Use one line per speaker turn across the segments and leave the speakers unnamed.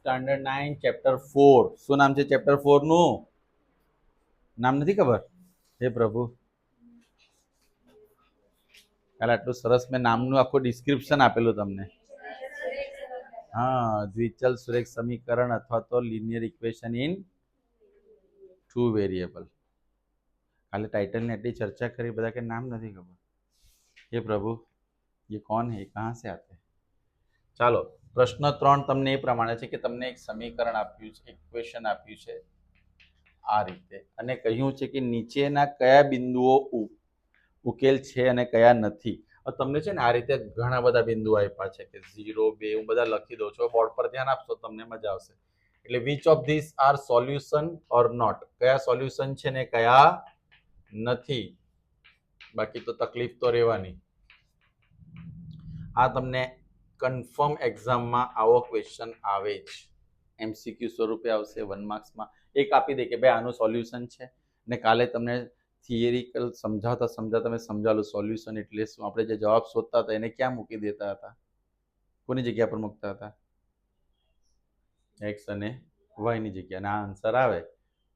Standard nine chapter four શું નામ છે ચેપ્ટર ફોર નું નામ નથી ખબર હે પ્રભુ કાલે આટલું સરસ મેં નામનું આખું ડિસ્ક્રિપ્શન આપેલું તમને હા દ્વિચલ સુરેખ સમીકરણ અથવા તો linear equation in two variable કાલે ટાઇટલની એટલી ચર્ચા કરી બધા કે નામ નથી ખબર હે પ્રભુ ये कौन है कहाँ से आते हैं ચાલો પ્રશ્ન ત્રણ તમને એ પ્રમાણે છે કે તમને એક સમીકરણ આપ્યું છે ઇક્વેશન આપ્યું છે. આ રીતે. અને કહ્યું છે કે નીચેના કયા બિંદુઓ ઉકેલ છે અને કયા નથી. તમને છે ને આ રીતે ઘણા બધા બિંદુઓ આપ્યા છે કે ઝીરો બે, હું બધા લખી દઉં છું. બોર્ડ પર ધ્યાન આપશો તમને મજા આવશે. એટલે which of this are solution or not કયા સોલ્યુશન છે ને કયા નથી? બાકી તો તકલીફ તો રહેવાની. આ તમને કન્ફર્મ એક્ઝામમાં આવો ક્વેશ્ચન આવે જ. એમસીક્યુ સ્વરૂપે આવશે વન માર્ક્સમાં એક આપી દે કે ભાઈ, આનું સોલ્યુશન છે. ને કાલે તમને થિયરિકલ સમજાવતા સમજાવતા તમે સમજાવેલું સોલ્યુશન એટલે શું? આપણે જે જવાબ શોધતા હતા એને ક્યાં મૂકી દેતા હતા? કોની જગ્યા પર મૂકતા હતા? એક્સ અને વાયની જગ્યા. અને આ આન્સર આવે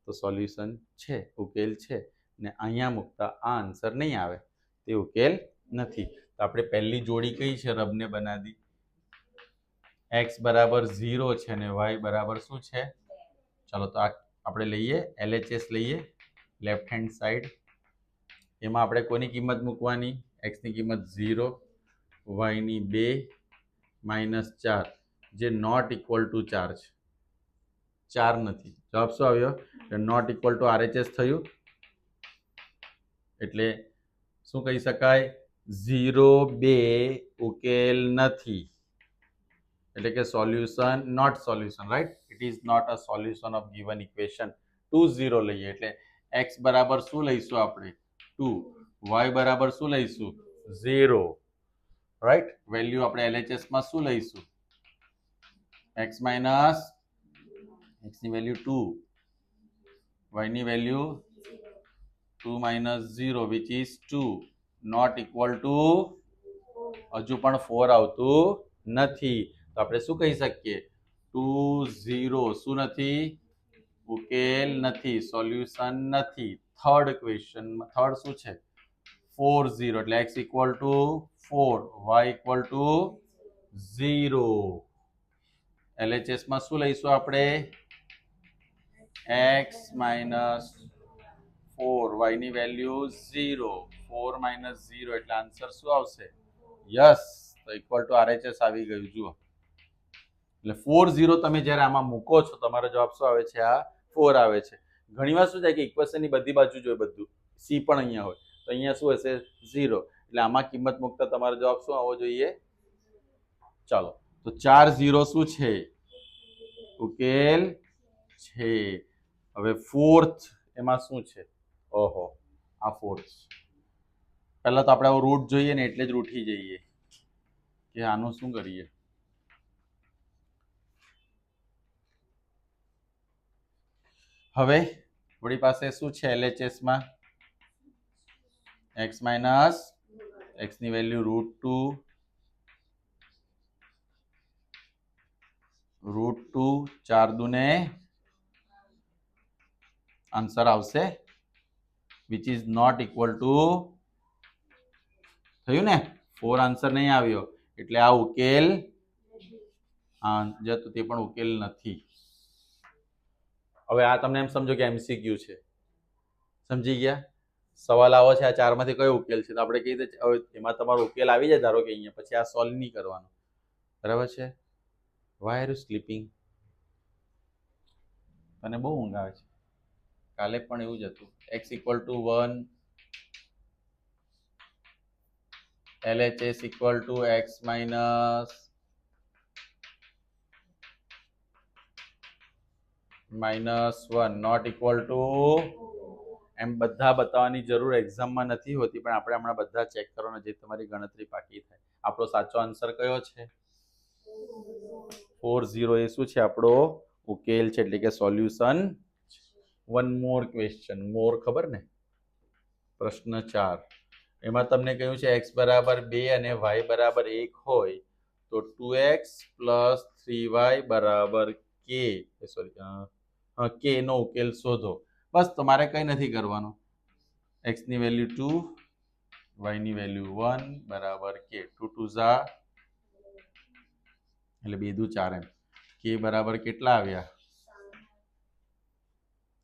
તો સોલ્યુશન છે, ઉકેલ છે. ને અહીંયા મૂકતા આ આન્સર નહીં આવે. તે ઉકેલ નથી. તો આપણે પહેલી જોડી કઈ છે? રબને બનાવી. એક્સ બરાબર ઝીરો છે અને વાય બરાબર શું છે? ચાલો તો આ આપણે લઈએ એલએચએસ લઈએ લેફ્ટ હેન્ડ સાઈડ એમાં આપણે કોની કિંમત મૂકવાની? એક્સની કિંમત ઝીરો વાયની બે, માઇનસ ચાર, જે નોટ ઇક્વલ ટુ ચાર છે. ચાર નથી. જવાબ શું આવ્યો? નોટ ઇક્વલ ટુ આરએચએસ થયું. એટલે શું કહી શકાય? ઝીરો બે ઉકેલ નથી. એટલે કે solution not solution right it is not a solution of given equation two zero લઈએ એટલે એક્સ બરાબર શું લઈશું આપણે ટુ વાય બરાબર શું લઈશું ઝીરો રાઈટ વેલ્યુ આપણે એલએચએસમાં શું લઈશું એક્સ માઇનસ એક્સની value two વાયની value two minus zero which is two not equal to હજુ પણ ફોર આવતું નથી તો આપણે શું કહી શકીએ? ટુ ઝીરો શું નથી? ઉકેલ નથી, સોલ્યુશન નથી. થર્ડ ક્વેશ્ચન થર્ડ શું છે? ફોર ઝીરો, એટલે x equal to four, y equal to zero. એલએચએસમાં શું લઈશું આપણે? X minus four, વાયની value zero. Four minus zero, એટલે આન્સર શું આવશે? યસ, તો ઇક્વલ ટુ આરએચએસ આવી ગયું, જુઓ. એટલે ફોર ઝીરો તમે જ્યારે આમાં મૂકો છો, તમારો જવાબ શું આવે છે? આ ફોર આવે છે. ઘણીવાર શું થાય કે ઇક્વેશનની બધી બાજુ જોઈએ બધું. સી પણ અહીંયા હોય. તો અહીંયા શું હશે? ઝીરો એટલે આમાં કિંમત મૂકતા તમારો જવાબ શું આવવો જોઈએ? ચાલો. તો ચાર ઝીરો શું છે? ઉકેલ છે. હવે ફોર્થ એમાં શું છે? ઓહો. આ ફોર્થ પહેલાં તો આપણે આવો રૂટ જોઈએ ને એટલે જ રૂઠી જઈએ. કે આનું શું કરીએ? હવે આપણી પાસે શું છે? એલએચએસમાં x minus એક્સની value root two root two ચાર દુને આન્સર આવશે which is not equal to થયું ને? ફોર આન્સર નહીં આવ્યો. એટલે આ ઉકેલ આ જતું તે પણ ઉકેલ નથી. હવે આ તમને એમ સમજો કે એમસીક્યુ છે. સમજી ગયા? સવાલ આવો છે, આ ચારમાંથી કયો ઉકેલ છે? તો આપણે કહી દઈએ હવે એમાં તમારો ઉકેલ આવી જાય ધારો કે અહીંયા, પછી આ સોલ્વ નહીં કરવાનો. બરાબર છે? વાય આર સ્લીપિંગ તને બહુ ઊંઘ આવે છે. કાલે પણ એવું જ હતું. X equal to one L H S equal to x minus minus 1 not equal to એમ બધા બતાવવાની જરૂર એક્ઝામમાં નથી હોતી, પણ આપણે હમણાં બધા ચેક કરવાના જે તમારી ગણતરી પાકી થાય. આપણો સાચો આન્સર કયો છે? ફોર ઝીરો એ શું છે? આપણો ઉકેલ છે, એટલે કે solution one more question more ખબર ને? પ્રશ્ન ચાર. એમાં તમને કહ્યું છે એક્સ બરાબર બે અને વાય બરાબર એક હોય, તો two x plus three y બરાબર કે સોરી કે નો ઉકેલ શોધો. બસ તમારે કંઈ નથી કરવાનું. એક્સની વેલ્યુ ટુ વાયની વેલ્યુ વન, બરાબર કે ટુ ટુ ઝા. એટલે બે દુ ચાર એમ. કે બરાબર કેટલા આવ્યા?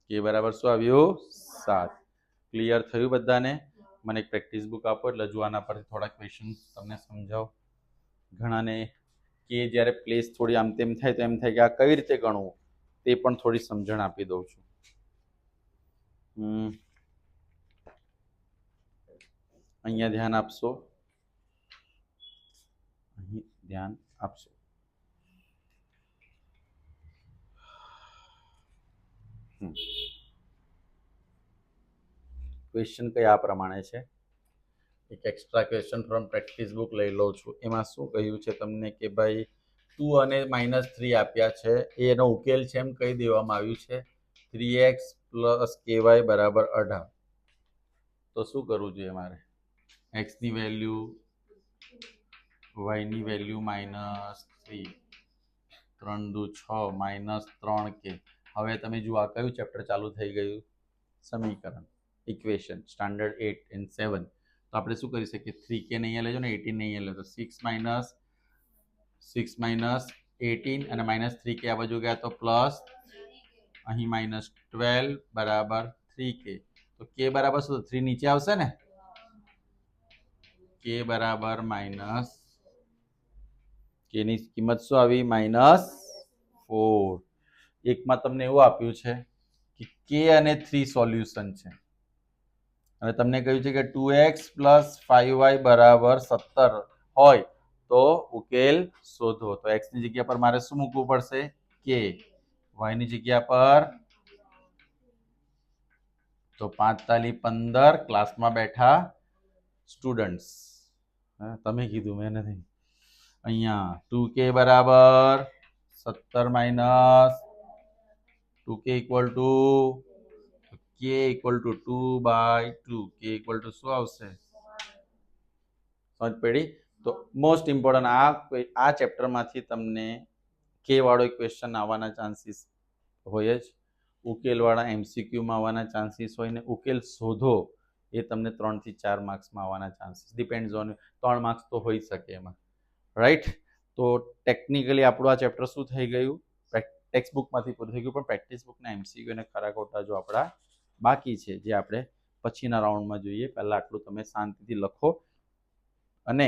કે બરાબર શું આવ્યું? સાત. ક્લિયર થયું બધાને? મને એક પ્રેક્ટિસ બુક આપો, એટલે જો આના પરથી થોડા ક્વેશ્ચન તમને સમજાવો. ઘણાને કે જ્યારે પ્લેસ થોડી આમ તેમ થાય તો એમ થાય કે આ કઈ રીતે ગણવું? તે પણ થોડી સમજણ આપી દઉં છું. અહીંયા ધ્યાન આપશો. અહીં ધ્યાન આપશો. ક્વેશ્ચન આ પ્રમાણે છે? એક extra question from practice book લઈ લઉં છું. એમાં શું કહ્યું છે તમને કે ભાઈ ટુ અને માઇનસ થ્રી આપ્યા છે. એનો ઉકેલ છે એમ કહી દેવામાં આવ્યું છે. થ્રી એક્સ પ્લસ કેવાય બરાબર અઢાર. તો શું કરવું જોઈએ મારે? એક્સની વેલ્યુ વાયની વેલ્યુ માઇનસ થ્રી ત્રણ દુ છ માઇનસ ત્રણ કે હવે તમે જુઓ, આ કયું ચેપ્ટર ચાલુ થઈ ગયું? સમીકરણ. Equation standard at and seven તો આપણે શું કરી શકીએ? થ્રી કે અહીંયા લેજો ને એટીન અહીંયા લેજો. Six minus six minus eighteen અને માઇનસ થ્રી કે આ બાજુ ગયા તો પ્લસ અહીં માઇનસ ટ્વેલ્વ બરાબર થ્રી કે તો કે બરાબર શું થ્રી નીચે આવશે ને કે બરાબર માઇનસ કેની કિંમત શું આવી માઇનસ ફોર એકમાં તમને એવું આપ્યું છે કે કે અને થ્રી સોલ્યુશન છે અને તમને કહ્યું છે કે two x plus five y બરાબર સત્તર હોય તો ઉકેલ શોધો તો એક્સની જગ્યા પર મારે શું મૂકવું પડશે કે વાયની જગ્યા પર તો પાંચ તાલી પંદર ક્લાસમાં બેઠા સ્ટુડન્ટ્સ તમે કીધું મેં નથી અહીંયા ટુ કે બરાબર સત્તર માઇનસ ટુ કે ઇક્વલ ટુ કે equal to two by two કે ઇક્વલ ટુ શું આવશે સમજ પડી તો મોસ્ટ ઇમ્પોર્ટન્ટ આ આ ચેપ્ટરમાંથી તમને કે વાળો ક્વેશ્ચન આવવાના ચાન્સીસ હોય જ. ઉકેલવાળા એમસીક્યુમાં આવવાના ચાન્સીસ હોય ને ઉકેલ શોધો, એ તમને ત્રણથી ચાર માર્ક્સમાં આવવાના ચાન્સીસ ડિપેન્ડ ઓન ત્રણ માર્ક્સ તો હોઈ શકે એમાં. રાઈટ તો ટેકનિકલી આપણું આ ચેપ્ટર શું થઈ ગયું? ટેક્સ્ટ બુકમાંથી પૂરું થઈ ગયું, પણ પ્રેક્ટિસ બુકના એમસીક્યુ અને ખરા ખોટા જો આપણા બાકી છે, જે આપણે પછીના રાઉન્ડમાં જોઈએ. પહેલાં આટલું તમે શાંતિથી લખો. અને